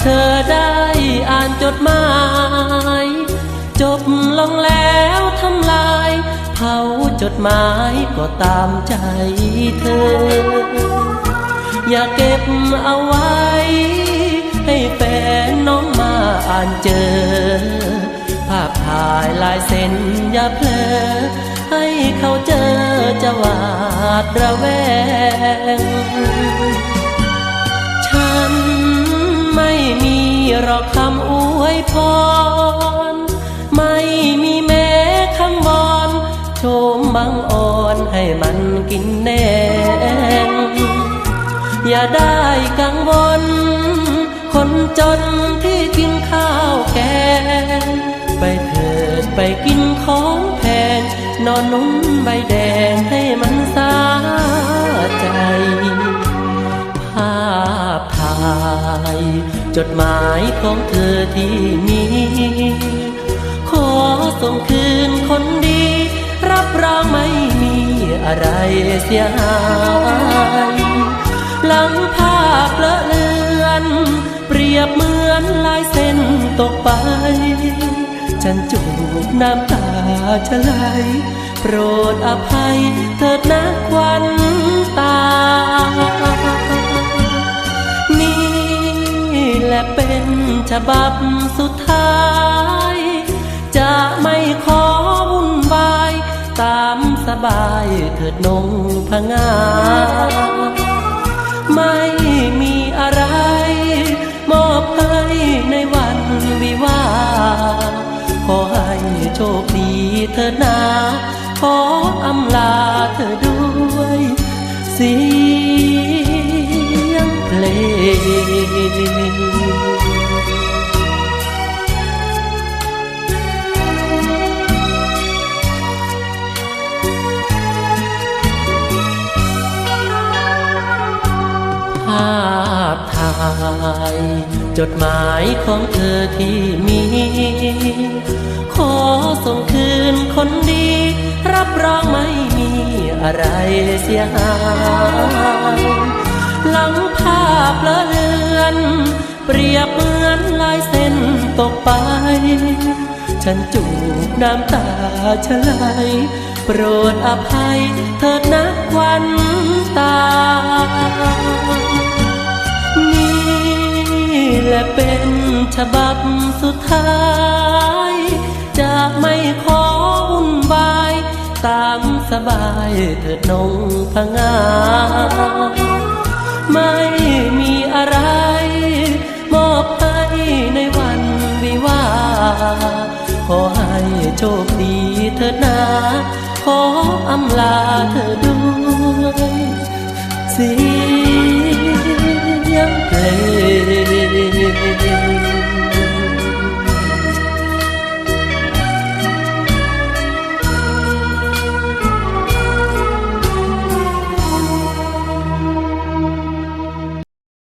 เธอได้อ่านจดหมาย จบลงแล้วทำลายเผาจดหมายก็ตามใจเธอ อย่าเก็บเอาไว้ ให้แฟนน้องมาอ่านเจอ ภาพถ่ายลายเซ็นอย่าเพลอให้เขาเจอจะหวาดระแวง หรอกคำอวยพร ไม่มีแม้คำวอนโชมบังอ่อนให้มันกินแนงอย่าได้กังวล คนจนที่กินข้าวแกง ไปเถิดไปกินของแพง นอนนุ่มใบแดงให้มันสาใจภาพถ่ายจดหมายของเธอที่มีขอส่งคืนคนดี รับรองไม่มีอะไรเสียหายหลังภาพเลอะเลือน เปรียบเหมือนลายเส้นตกไป ฉันจูบน้ำตาจะไหลโปรดอภัยเถิดนะควัน และเป็นฉบับสุดท้าย จะไม่ขอวุ่นวาย ตามสบายเถิดนงพงา ไม่มีอะไร มอบให้ในวันวิวา ขอให้โชคดีเธอนาขออำลาเธอด้วย เสียงเพลง พถ่าย จดหมายของเธอที่มี ขอส่งคืนคนดี รับรองไม่มีอะไรเสียหายหลังภาพละเลือน เปรียบเหมือนลายเส้นตกไป ฉันจูบน้ำตาชะไหลโปรดอภัยเถิดนักวันตา และเป็นฉบับสุดท้าย จะไม่ขอวุ่นวาย ตามสบายเถิดนงพงา ไม่มีอะไร มอบให้ในวันวิวา ขอให้โชคดีเถิดนา ขออำลาเธอด้วยเสี Música